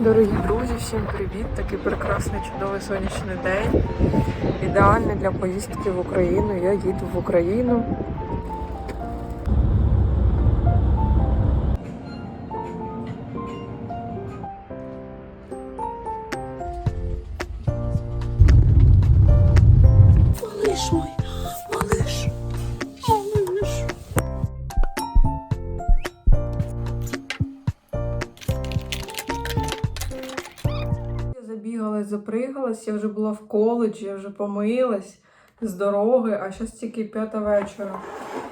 Дорогі друзі, всім привіт! Такий прекрасний чудовий сонячний день. Ідеальний для поїздки в Україну. Я їду в Україну. Я вже була в коледжі, я вже помилась з дороги, а зараз тільки п'ята вечора.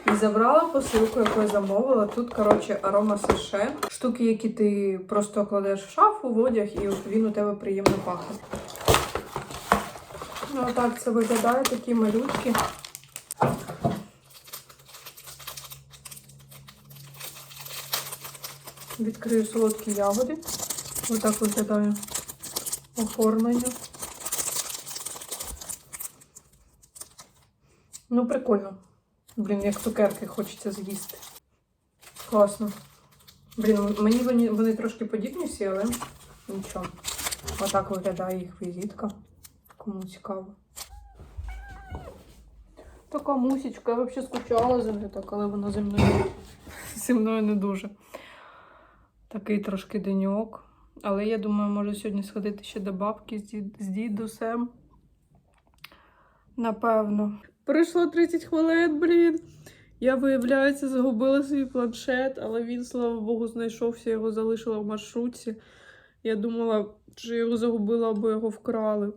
І забрала посилку, яку я замовила. Тут, коротше, арома саше. Штуки, які ти просто кладеш в шафу, в одяг, і він у тебе приємно пахне. Ну, отак це виглядає, такі малютки. Відкрию солодкі ягоди. Отак виглядає оформлення. Ну, прикольно. Блін, як цукерки хочеться з'їсти. Класно. Блін, мені вони, вони трошки подібні всі, але нічого. Отак виглядає їх візитка. Кому цікаво. Така мусічка, я взагалі скучала за нею, так, але вона зі мною, зі мною не дуже. Такий трошки деньок. Але я думаю, може сьогодні сходити ще до бабки з дідусем. Напевно. Пройшло 30 хвилин, блін. Я, виявляється, загубила свій планшет, але він, слава Богу, знайшовся, я його залишила в маршрутці. Я думала, що його загубила або його вкрали.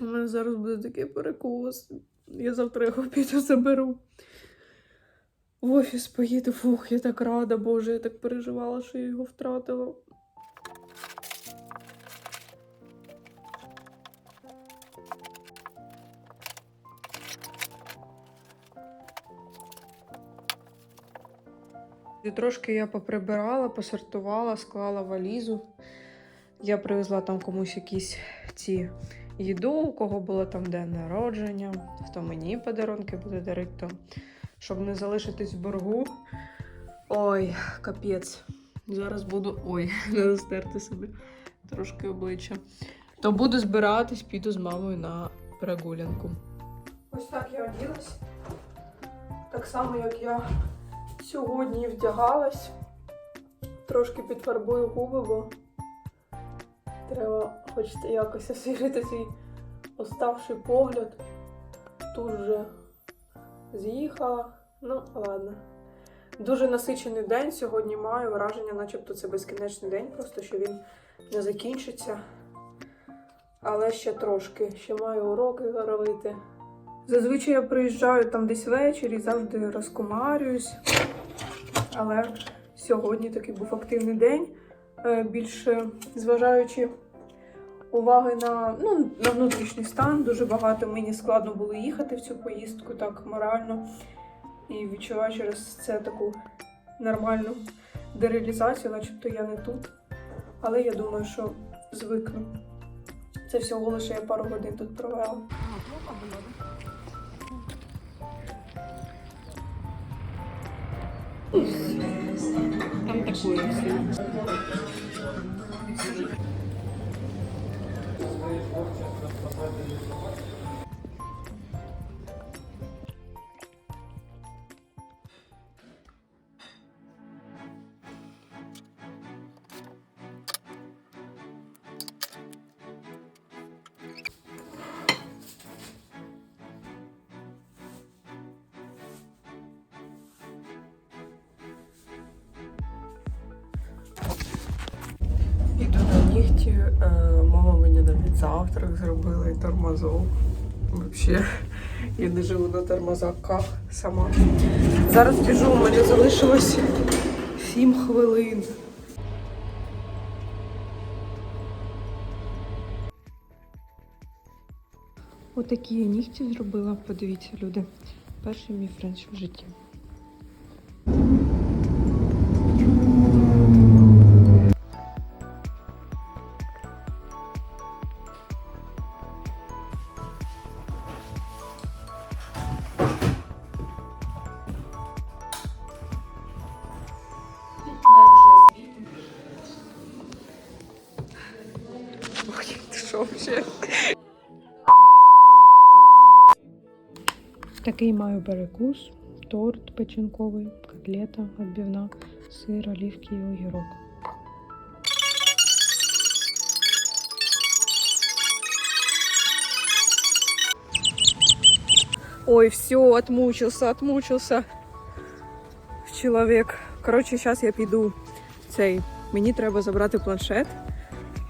У мене зараз буде такий перекус. Я завтра його піду заберу. В офіс поїду. Фух, я так рада, Боже, я так переживала, що я його втратила. Трошки я поприбирала, посортувала, склала валізу. Я привезла там комусь якісь ці їду, у кого було там день народження, хто мені подарунки буде дарити, то щоб не залишитись в боргу. Ой, капець. Зараз буду. Ой, треба стерти собі трошки обличчя. То буду збиратись, піду з мамою на прогулянку. Ось так я оділась. Так само, як я сьогодні вдягалась. Трошки підфарбую губи, бо треба хочеться якось освіжити свій оставший погляд. Тут вже з'їхала. Ну, ладно. Дуже насичений день сьогодні маю. Враження, начебто це безкінечний день, просто що він не закінчиться. Але ще трошки, ще маю уроки робити. Зазвичай я приїжджаю там десь ввечері, завжди розкомарююсь. Але сьогодні такий був активний день. Е, Більше зважаючи уваги на, ну, на внутрішній стан, дуже багато мені складно було їхати в цю поїздку так морально. І відчуваю через це таку нормальну дереалізацію, начебто я не тут. Але я думаю, що звикну. Це всього лише я пару годин тут провела. Там такое Іду на нігті. Е, Мама мені навіть завтрак зробила і тормозов. Взагалі, я не живу на тормозаках сама. Зараз біжу, у мене залишилось 7 хвилин. Отакі я нігті зробила. Подивіться, люди. Перший мій френч в житті. Маю перекус, торт печінковий, котлета відбивна, сир, олівки і огірок. Ой, все, отмучился, отмучился. Чоловік. Коротше, зараз я піду цей. Мені треба забрати планшет,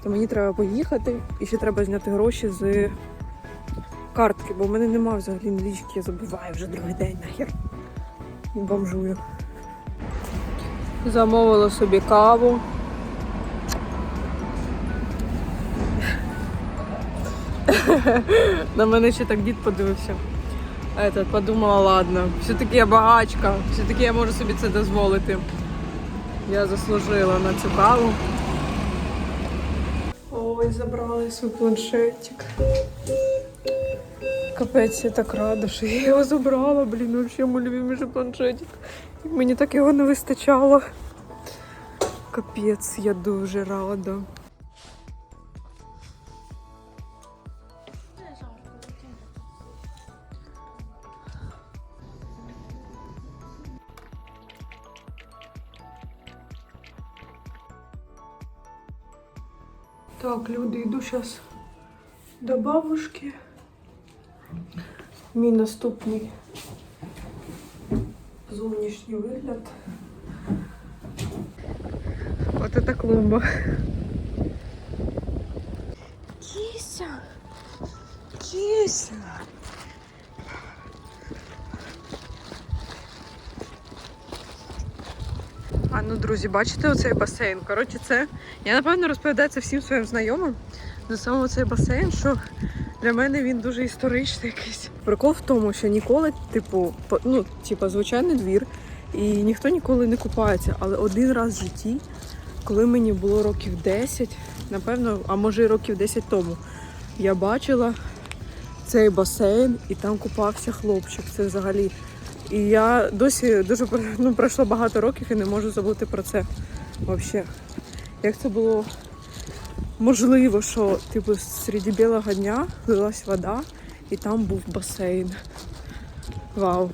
то мені треба поїхати і ще треба зняти гроші з картки, бо в мене немає взагалі налічки, я забуваю вже другий день нахер. Бомжую. Замовила собі каву. На мене ще так дід подивився. Этот, подумала, ладно, все-таки я багачка, все-таки я можу собі це дозволити. Я заслужила на цю каву. Ой, забрали свій планшетик. Капець, я так рада, що я його забрала. Блін, вообще мій любиміший планшетик. Мені так його не вистачало. Капець, я дуже рада. Так, люди, йду зараз до бабушки. Мій наступний зовнішній вигляд. От це клумба. Кися! Кися! А ну, друзі, бачите оцей басейн? Коротше, це. Я напевно розповідаю це всім своїм знайомим. На самому цей басейн, що для мене він дуже історичний якийсь. Прикол в тому, що ніколи, типу, ну, типу, звичайний двір, і ніхто ніколи не купається. Але один раз в житті, коли мені було років 10, напевно, а може і років 10 тому, я бачила цей басейн і там купався хлопчик. Це взагалі. І я досі дуже ну, пройшло багато років і не можу забути про це. Взагалі. Як це було можливо, що типу серед білого дня лилась вода і там був басейн. Вау.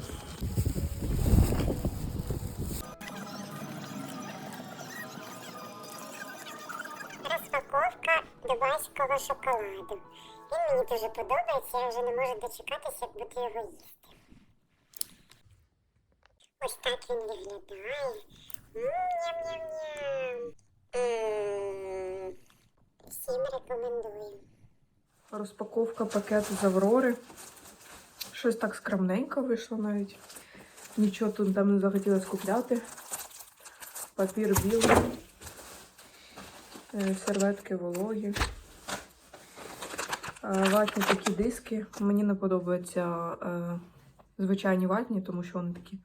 Розпаковка дубайського шоколаду. Він мені дуже подобається, я вже не можу дочекатися, як буду його їсти. Ось так він виглядає. Ням-ням-ням. Всім рекомендую. Розпаковка пакету з Аврори. Щось так скромненько вийшло навіть. Нічого тут там не захотілося купляти. Папір білий, е, серветки вологі. Е, Ватні такі диски. Мені не подобаються е, звичайні ватні, тому що вони такі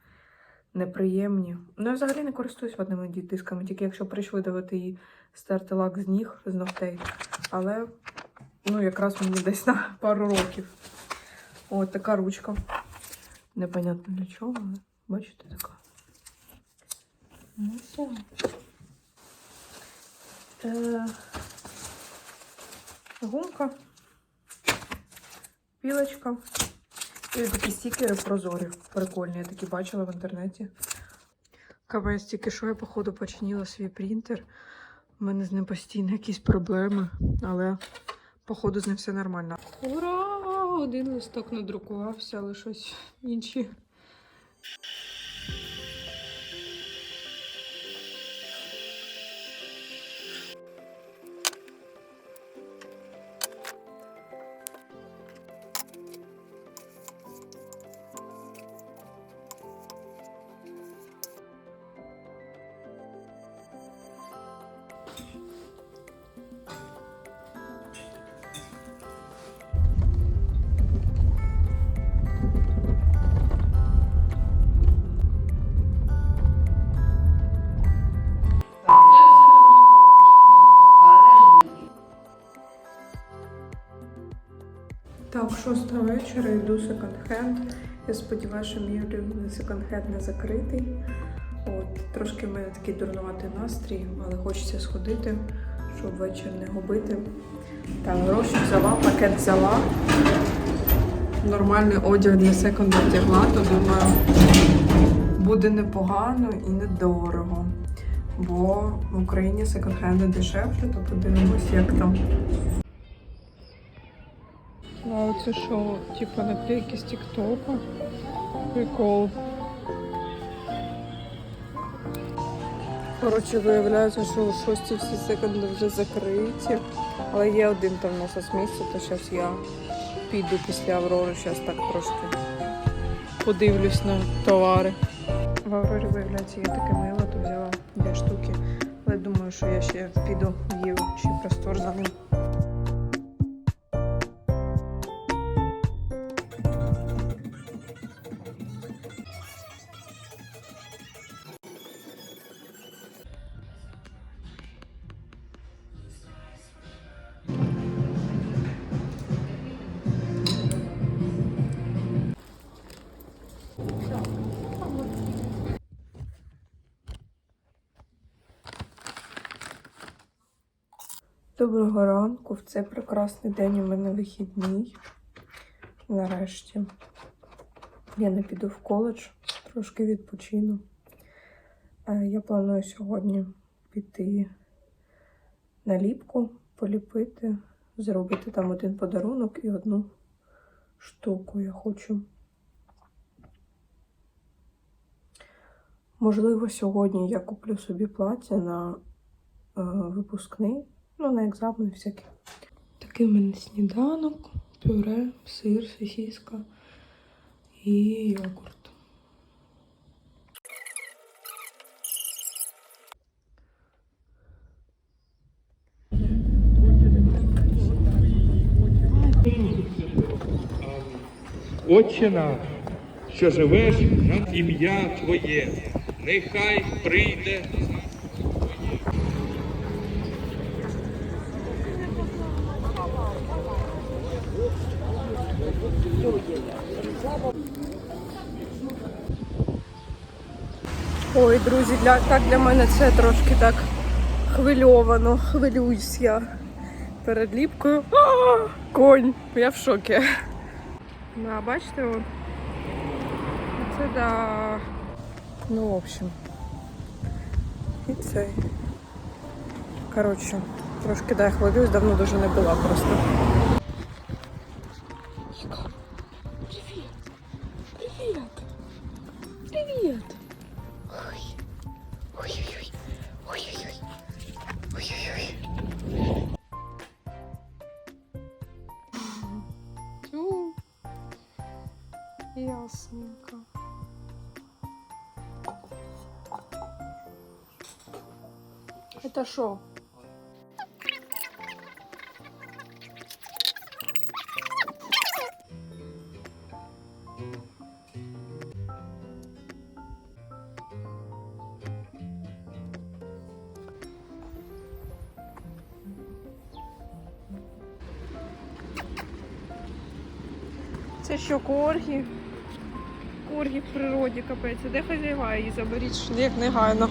неприємні. Ну, я взагалі не користуюсь ватними дисками, тільки якщо прийшли давати і стерти лак з ніг, з ногтей. Але ну, якраз мені десь на пару років. От така ручка. Непонятно для чого, але бачите, така. Ну, все. Е, гумка, пілочка. І такі стікери прозорі. Прикольні, я такі бачила в інтернеті. Капець, тільки що я, походу, починила свій принтер. У мене з ним постійно якісь проблеми, але походу з ним все нормально. Ура! Один листок надрукувався, але щось інші. Вечора йду секонд-хенд. Я сподіваюся, що мій улюблений секонд-хенд не закритий. От, трошки в мене такий дурнуватий настрій, але хочеться сходити, щоб ввечері не губити. Так, гроші взяла, пакет взяла. Нормальний одяг для секунду вдягла, то думаю, буде непогано і недорого. Бо в Україні секонд-хенди дешевше, то подивимось, як там. А оце що, типу наклейки з Тіктока? Прикол. Коротше, виявляється, що у шості всі секунди вже закриті. Але є один там у нас з місця, то зараз я піду після Аврори, зараз так трошки подивлюсь на товари. В Аврорі, виявляється, є таке мило, то взяла дві штуки. Але думаю, що я ще піду в Єву чи простор за ним. Доброго ранку. В цей прекрасний день у мене вихідний. Нарешті. Я не піду в коледж, трошки відпочину. Е, Я планую сьогодні піти на ліпку, поліпити, зробити там один подарунок і одну штуку я хочу. Можливо, сьогодні я куплю собі плаття на е, випускний. Ну, на екзамен всякий. Такий в мене сніданок, пюре, сир, сосиска і йогурт. Отче наш, що живеш ім'я Твоє, нехай прийде. Ой, друзі, для, так для мене це трошки так хвильовано. Хвилююсь я перед ліпкою. А, конь! Я в шокі. Да, бачите, он. Це да. Ну, в общем. І цей. Коротше, трошки да, я хвилююсь, давно дуже не була просто. Что? Це що, коргі? Коргі в природі, капець. Де хазяєва її заберіть, як негайно.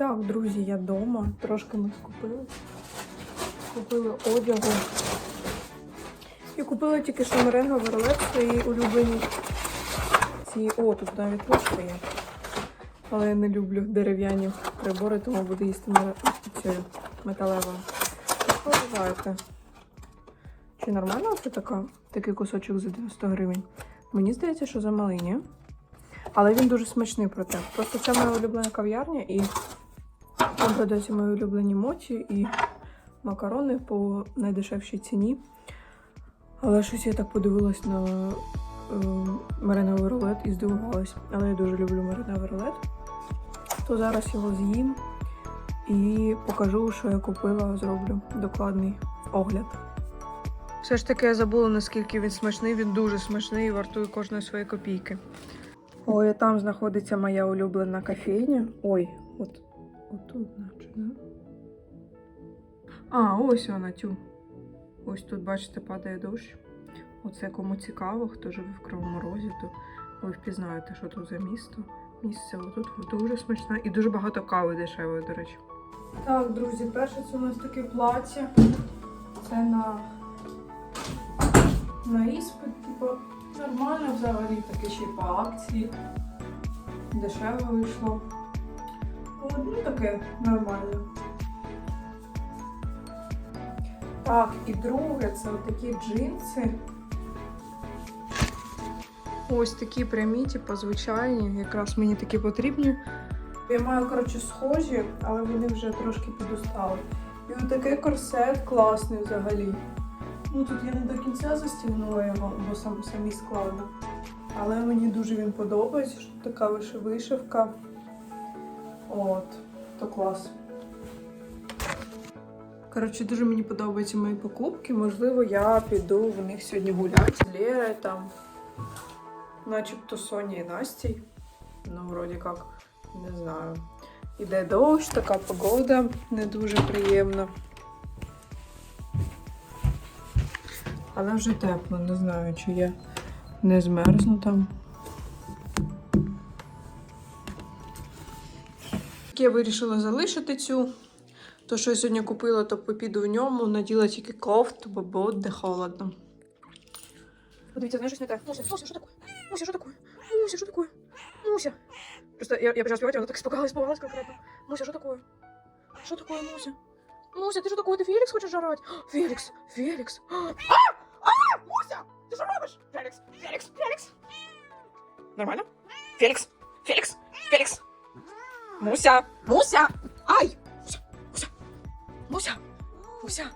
Так, друзі, я вдома. Трошки ми скупили. Купили одягу. І купила тільки що меренга верлет свої улюблені. Ці. О, тут навіть ложка є. Але я не люблю дерев'яні прибори, тому буду їсти цю металеву. Вважаєте? Чи нормально це така, такий кусочок за 90 гривень? Мені здається, що за ні? Але він дуже смачний проте. Просто це моя улюблена кав'ярня і продаються мої улюблені моті і макарони по найдешевшій ціні. Але щось я так подивилась на е, мариновий рулет і здивувалась. Але я дуже люблю мариновий рулет. То зараз його з'їм і покажу, що я купила, зроблю докладний огляд. Все ж таки я забула, наскільки він смачний. Він дуже смачний і вартує кожної своєї копійки. Ой, а там знаходиться моя улюблена кофейня. Ой, от, отут, наче, да? А, ось вона тю. Ось тут, бачите, падає дощ. Оце кому цікаво, хто живе в Кривому Розі, то ви впізнаєте, що тут за місто. Місце отут дуже смачне і дуже багато кави дешевої, до речі. Так, друзі, перше це у нас таке плаття. Це на, на іспит, типу, нормально взагалі, таке ще й по акції. Дешево вийшло. Ну таке нормально. Так, і друге, це такі джинси. Ось такі прямі, типу, звичайні, якраз мені такі потрібні. Я маю, коротше, схожі, але вони вже трошки підустали. І ось такий корсет класний взагалі. Ну тут я не до кінця застігнула його, бо сам самі складно. Але мені дуже він подобається, що така вишивка. От, то клас. Коротше, дуже мені подобаються мої покупки. Можливо, я піду в них сьогодні гуляти з Лєрою там. Начебто Соня і Настій. Ну, вроді як, не знаю. Іде дощ, така погода не дуже приємна. Але вже тепло, не знаю, чи я не змерзну там. Я вирішила залишити цю. То, що я сьогодні купила, то попіду в ньому, наділа тільки кофту, бо буде холодно. Подивіться, знаєш, щось не те. Муся, Муся, що таке? Муся, що таке? Муся, що таке? Муся. Просто я, я почала співати, вона так испугалась, испугалась конкретно. Муся, що таке? Що таке, Муся? Муся, ти що таке? Ти Фелікс хочеш жрати? Фелікс, Фелікс. А! А! Муся! Ти що робиш? Фелікс, Фелікс, Фелікс. Нормально? Фелікс, Фелікс, Фелікс. Муся, Муся! Ай! Муся, Муся, Муся.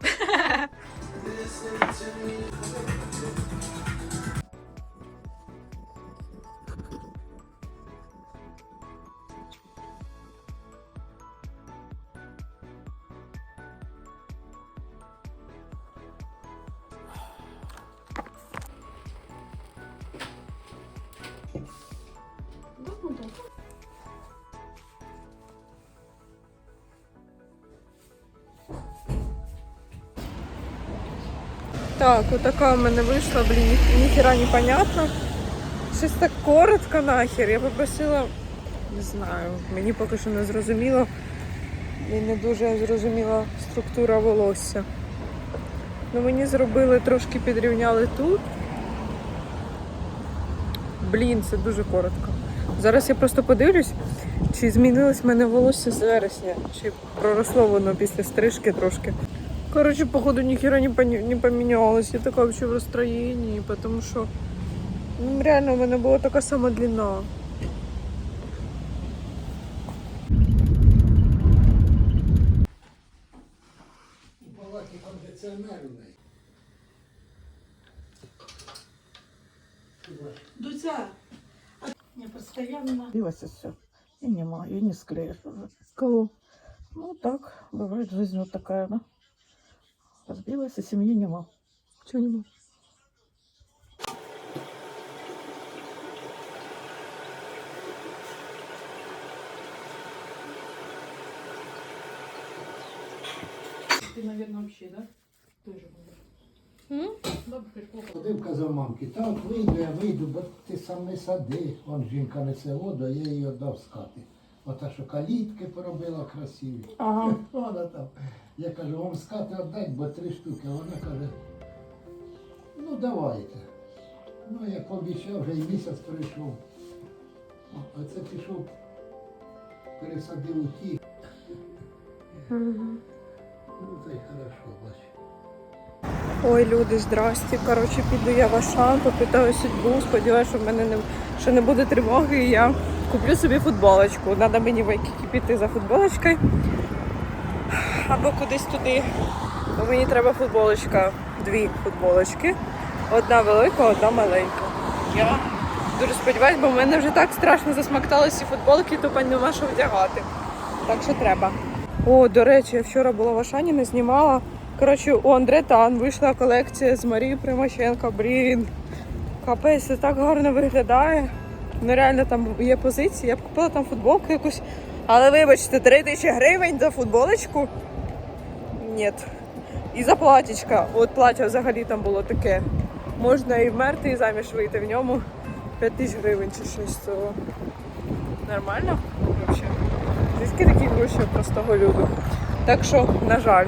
Так, отака в мене вийшла, блін, ні- ніхіра не понятно. Щось так коротко нахер. Я попросила, не знаю, мені поки що не зрозуміло. І не дуже зрозуміла структура волосся. Ну мені зробили, трошки підрівняли тут. Блін, це дуже коротко. Зараз я просто подивлюсь, чи змінилось в мене волосся з вересня, чи проросло воно після стрижки трошки. Короче, походу, нихера не, пони- не поменялось. Я такая вообще в расстроении, потому что ну, реально у мене була така сама длина. палаті кондиціонер у неї. Я постоянно Билось все. И нема, и не склеишь уже. Кого? Ну так, бывает жизнь вот такая, да. Разбилась, и семьи нема. Чого нема? ты, наверное, вообще, да? Тоже будешь. Бабушка сколько? Ходив, казав мамки, так вийду, я вийду, бо ти сам не сади. Вон жінка несе воду, а я її віддав з хати. Ота, що калітки поробила красиві. Ага. Вона там. Я кажу, вам з хати віддать, бо три штуки. Вона каже, ну давайте. Ну, я пообіцяв, вже і місяць пройшов. А це пішов, пересадив у ті. Ну, та й хорошо, бач. Ой, люди, здрасте. Коротше, піду я в Ашан, попитаю судьбу, сподіваюся, що в мене не, що не буде тривоги, і я куплю собі футболочку. Треба мені в піти за футболочкою. Або кудись туди Бо мені треба футболочка, дві футболочки. Одна велика, одна маленька. Я дуже сподіваюся, бо в мене вже так страшно засмакталися футболки, тупо нема що вдягати. Так що треба. О, до речі, я вчора була в Ашані, не знімала. Коротше, у Андре Тан вийшла колекція з Марією Примаченко. Блін. Капець, це так гарно виглядає. Ну реально там є позиції. Я б купила там футболку якусь. Але вибачте, 3 тисячі гривень за футболочку? Ні. І за платічка. От плаття взагалі там було таке. Можна і вмерти, і заміж вийти в ньому. 5 тисяч гривень чи щось. То... Нормально? Звідки такі гроші простого люду? Так що, на жаль.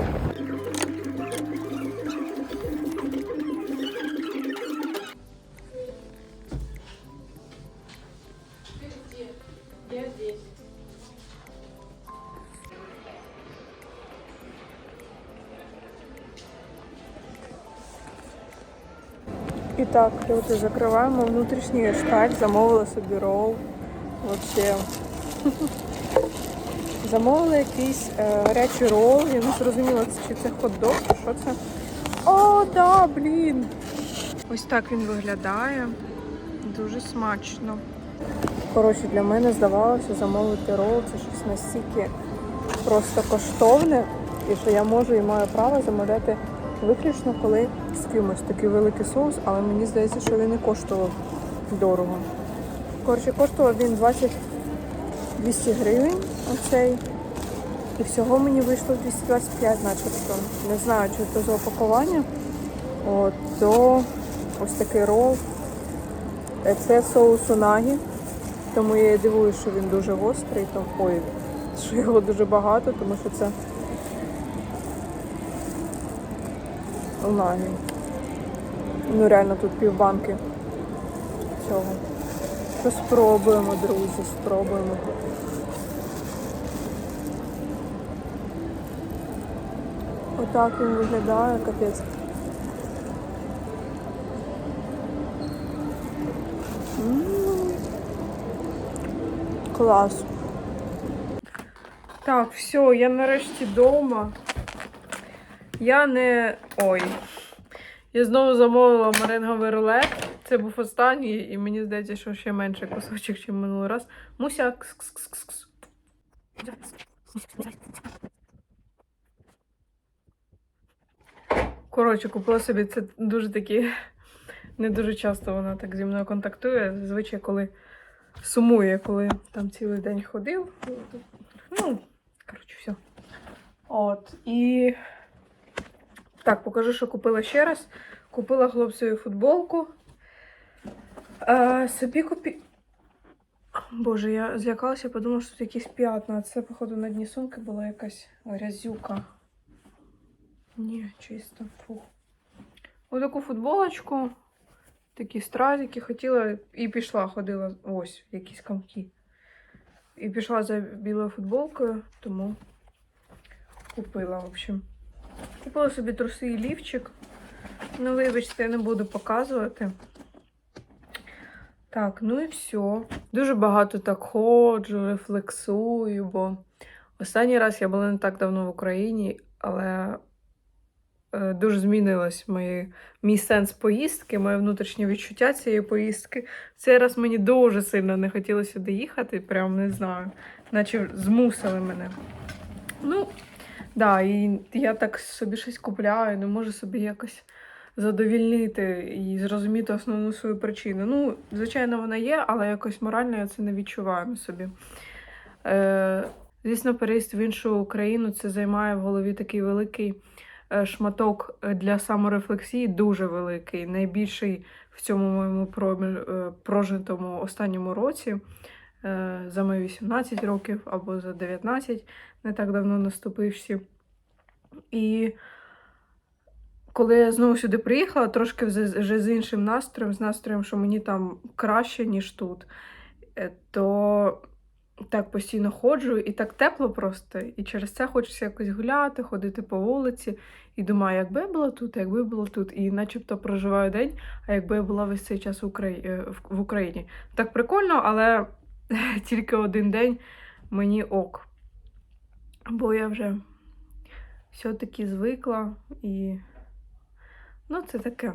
Так, люди, закриваємо внутрішній шталь, замовила собі рол. Вообще. Замовила якийсь е, гарячий рол. Я не зрозуміла, чи це хот-дог, чи що це. О, да, блін. Ось так він виглядає. Дуже смачно. Коротше, для мене здавалося замовити рол. Це щось настільки просто коштовне, і що я можу і маю право замовляти виключно коли з кимось такий великий соус, але мені здається, що він не коштував дорого. Коротше, коштував він 20 200 гривень оцей. І всього мені вийшло 225, начебто. Не знаю, чи це за опакування. От, то ось такий рол. Е, Це соус унагі. Тому я дивуюся, що він дуже гострий. Там, ой, що його дуже багато, тому що це унагі. Ну реально тут півбанки цього. То спробуємо, друзі, спробуємо. Отак він виглядає, капець. Клас. Так, все, я нарешті вдома. Я не. Ой. Я знову замовила меренговий рулет. Це був останній, і мені здається, що ще менше кусочок, ніж минулий раз. Муся. кс-кс-кс-кс. Коротше, купила собі це дуже такі. Не дуже часто вона так зі мною контактує. Зазвичай, коли сумує, коли там цілий день ходив. Ну, коротше, все. От. І так, покажу, що купила ще раз. Купила хлопцеві футболку. Е, собі купі. Боже, я злякалася, подумала, що тут якісь п'ятна. Це, походу, на дні сумки була якась грязюка. Ні, чисто. Фух. Отаку футболочку, такі стразики хотіла і пішла, ходила ось якісь камки. І пішла за білою футболкою, тому купила, в общем. Купила собі труси і лівчик. Ну, вибачте, я не буду показувати. Так, ну і все. Дуже багато так ходжу, рефлексую, бо останній раз я була не так давно в Україні, але е, дуже змінилось моє, мій сенс поїздки, моє внутрішнє відчуття цієї поїздки. Цей раз мені дуже сильно не хотілося сюди їхати, прям не знаю, наче змусили мене. Ну, да, і я так собі щось купляю, не можу собі якось задовільнити і зрозуміти основну свою причину. Ну, звичайно, вона є, але якось морально я це не відчуваю на собі. Е, звісно, переїзд в іншу країну це займає в голові такий великий е, шматок е, для саморефлексії, дуже великий, найбільший в цьому моєму е, прожитому останньому році. Е, За мої 18 років або за 19, не так давно наступивші. І коли я знову сюди приїхала, трошки вже з іншим настроєм, з настроєм, що мені там краще, ніж тут, е, то так постійно ходжу і так тепло просто. І через це хочеться якось гуляти, ходити по вулиці. І думаю, якби я була тут, якби я була тут. І начебто проживаю день, а якби я була весь цей час в е, Україні. Так прикольно, але тільки один день мені ок. Бо я вже все-таки звикла і. Ну, це таке.